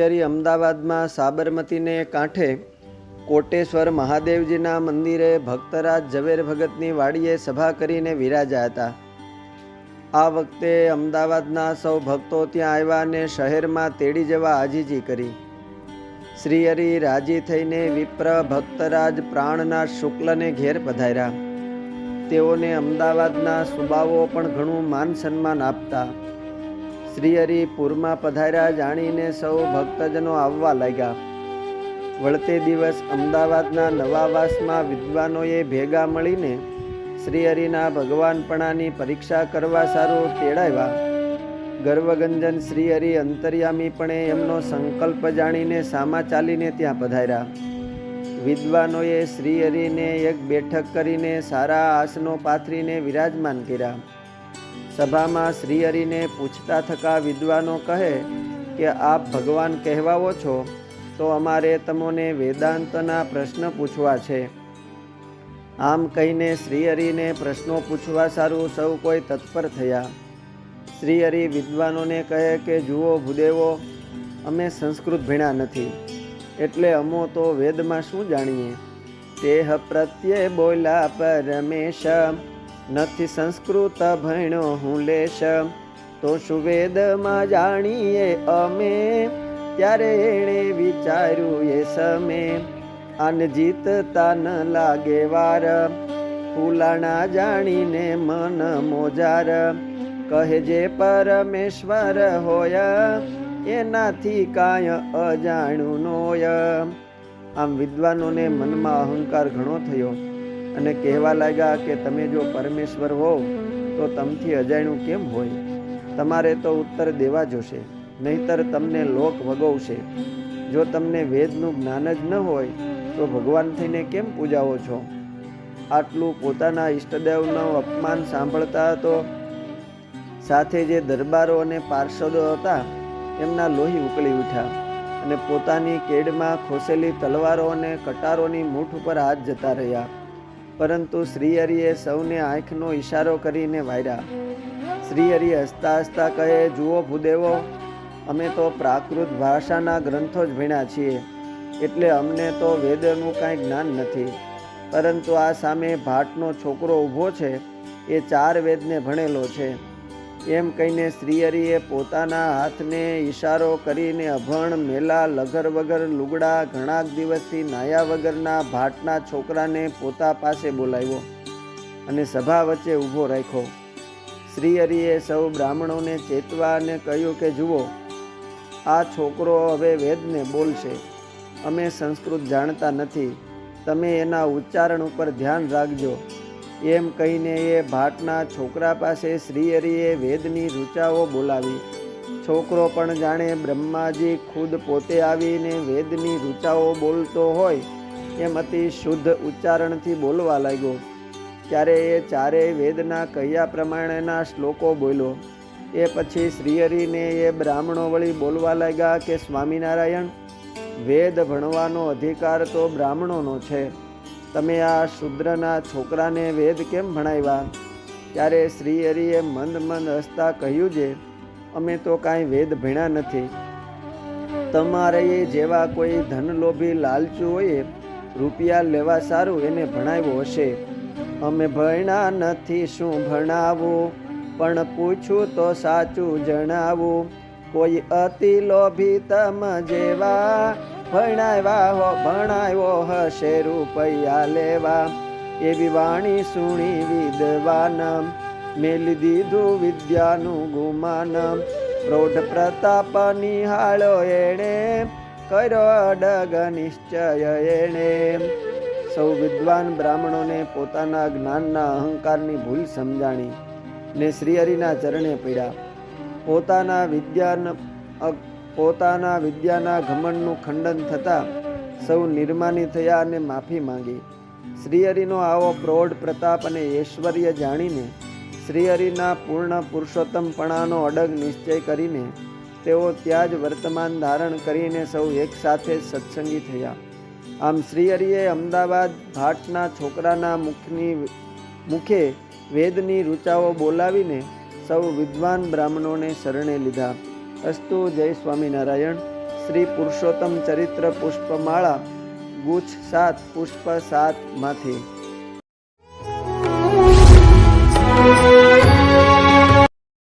હરિ અમદાવાદમાં સાબરમતીને કાંઠે કોટેશ્વર મહાદેવજીના મંદિરે ભક્તરાજ ઝવેર ભગતની વાડીએ સભા કરીને વિરાજ્યા હતા. આ વખતે અમદાવાદના સૌ ભક્તો ત્યાં આવ્યા અને શહેરમાં તેડી જવા આજીજી કરી. શ્રી હરિ રાજી થઈને વિપ્ર ભક્તરાજ પ્રાણના શુક્લને ઘેર પધાર્યા. તેઓને અમદાવાદના સુબાવો પણ ઘણું માન સન્માન આપતા. શ્રીહરિ પૂરમાં પધાર્યા જાણીને સૌ ભક્તજનો આવવા લાગ્યા. વળતે દિવસ અમદાવાદના નવાવાસમાં વિદ્વાનોએ ભેગા મળીને શ્રીહરિના ભગવાનપણાની પરીક્ષા કરવા સારું તેડાવ્યા. ગર્વગંજન શ્રીહરિ અંતર્યામીપણે એમનો સંકલ્પ જાણીને સામા ચાલીને ત્યાં પધાર્યા. વિદ્વાનોએ શ્રીહરિને એક બેઠક કરીને સારા આસનો પાથરીને વિરાજમાન કર્યા. સભામાં શ્રીહરિને પૂછતા થકા વિદ્વાનો કહે કે, આપ ભગવાન કહેવાઓ છો? તો અમારે તમોને વેદાંતના પ્રશ્ન પૂછવા છે. આમ કહીને શ્રીહરિને પ્રશ્નો પૂછવા સારું સૌ કોઈ તત્પર થયા. શ્રીહરિ વિદ્વાનોને કહે કે, જુઓ ભૂદેવો, અમે સંસ્કૃત ભીણા નથી. એટલે અમો તો વેદમાં શું જાણીએ? તેહ પ્રત્યે બોલા પરમેશ નથી સંસ્કૃત ભણ્યો હું લેશ. તો શું વેદમાં જાણીએ અમે, ત્યારે એણે વિચાર્યું એ સમે. આને જીતતા ન લાગે વાર, ફૂલાણા જાણીને મન મોજાર. કહે જે પરમેશ્વર હોય, એનાથી કાંય અજાણું નોય. આમ વિદ્વાનોને મનમાં અહંકાર ઘણો થયો. અને કહેવા લાગ્યા કે તમે જો પરમેશ્વર હોવ તો તમથી અજાણ્યું કેમ હોય? તમારે તો ઉત્તર દેવા જોશે, નહીતર તમને લોક વગવશે. જો તમને વેદનું જ્ઞાન જ ન હોય, તો ભગવાન થઈને કેમ પૂજાવો છો? આટલું પોતાના ઈષ્ટદેવનું અપમાન સાંભળતા હતો સાથે જે દરબારો અને પાર્ષદો હતા, એમના લોહી ઉકળી ઉઠ્યા અને પોતાની કેડમાં ખોસેલી તલવારો અને કટારોની મૂઠ ઉપર હાથ જતા રહ્યા. પરંતુ શ્રીહરિએ સૌને આંખનો ઈશારો કરીને વાર્યા શ્રીહરિ, હસતા હસતા કહે, જુઓ ભૂદેવો, અમે તો પ્રાકૃત ભાષાના ગ્રંથો જ ભણ્યા છીએ, એટલે અમને તો વેદનું કાંઈ જ્ઞાન નથી. પરંતુ આ સામે ભાટનો છોકરો ઊભો છે, એ ચાર વેદને ભણેલો છે. એમ કહીને શ્રીહરિએ પોતાના હાથને ઈશારો કરીને અભણ, મેલા લગર વગર, લુગડા ઘણા દિવસથી નાયા વગરના ભાટના છોકરાને પોતા પાસે બોલાવ્યો અને સભા વચ્ચે ઊભો રાખ્યો. શ્રીહરિએ સૌ બ્રાહ્મણોને ચેતવા અને કહ્યું કે, જુઓ, આ છોકરો હવે વેદને બોલશે. અમે સંસ્કૃત જાણતા નથી. તમે એના ઉચ્ચારણ ઉપર ધ્યાન રાખજો. એમ કહીને એ ભાટના છોકરા પાસે શ્રીહરિએ વેદની રૂચાઓ બોલાવી. છોકરો પણ જાણે બ્રહ્માજી ખુદ પોતે આવીને વેદની રૂચાઓ બોલતો હોય એમ અતિ શુદ્ધ ઉચ્ચારણથી બોલવા લાગ્યો. ત્યારે એ ચારેય વેદના કહ્યા પ્રમાણેના શ્લોકો બોલ્યો. એ પછી શ્રીહરિને એ બ્રાહ્મણો વળી બોલવા લાગ્યા કે સ્વામિનારાયણ, વેદ ભણવાનો અધિકાર તો બ્રાહ્મણોનો છે. તમે આ શુદ્રના છોકરાને વેદ કેમ ભણાવ્યા? ત્યારે શ્રી હરિએ મંદ મંદ હસતા કહ્યું છે અમે તો કાંઈ વેદ ભણ્યા નથી. તમારે જેવા કોઈ ધનલોભી લાલચુ હોય રૂપિયા લેવા સારું એને ભણાવ્યો હશે. અમે ભણ્યા નથી, શું ભણાવું? પણ પૂછું તો સાચું જણાવું. કોઈ અતિ લોભી તમ જેવા ભણાવ્યા હો, ભણાવ્યો હશે રૂપિયા લેવા. એવી વાણી સુણી વિદ્વાન, મેલી દીધું વિદ્યાનું ગુમાન. પ્રૌઢ પ્રતાપ નિહાળો એણે, કર્યો અડગ નિશ્ચય એણે. સૌ વિદ્વાન બ્રાહ્મણોને પોતાના જ્ઞાનના અહંકારની ભૂલ સમજાણી ને શ્રીહરિના ચરણે પીડ્યા પોતાના વિદ્યાન પોતાના વિદ્યાના ઘમંડનું ખંડન થતાં સૌ નિર્માની થયા અને માફી માંગી. શ્રીહરિનો આવો પ્રૌઢ પ્રતાપ અને ઐશ્વર્ય જાણીને, શ્રીહરિના પૂર્ણ પુરુષોત્તમપણાનો અડગ નિશ્ચય કરીને, તેઓ ત્યાં જ વર્તમાન ધારણ કરીને સૌ એકસાથે સત્સંગી થયા. આમ શ્રીહરિએ અમદાવાદ ભાટના છોકરાના મુખની મુખે વેદની રૂચાઓ બોલાવીને સૌ વિદ્વાન બ્રાહ્મણોને શરણે લીધા. અસ્તુ જય સ્વામિનારાયણ. શ્રી પુરુષોત્તમ ચરિત્ર પુષ્પમાળા, ગુચ્છ સાત, પુષ્પ સાતમાંથી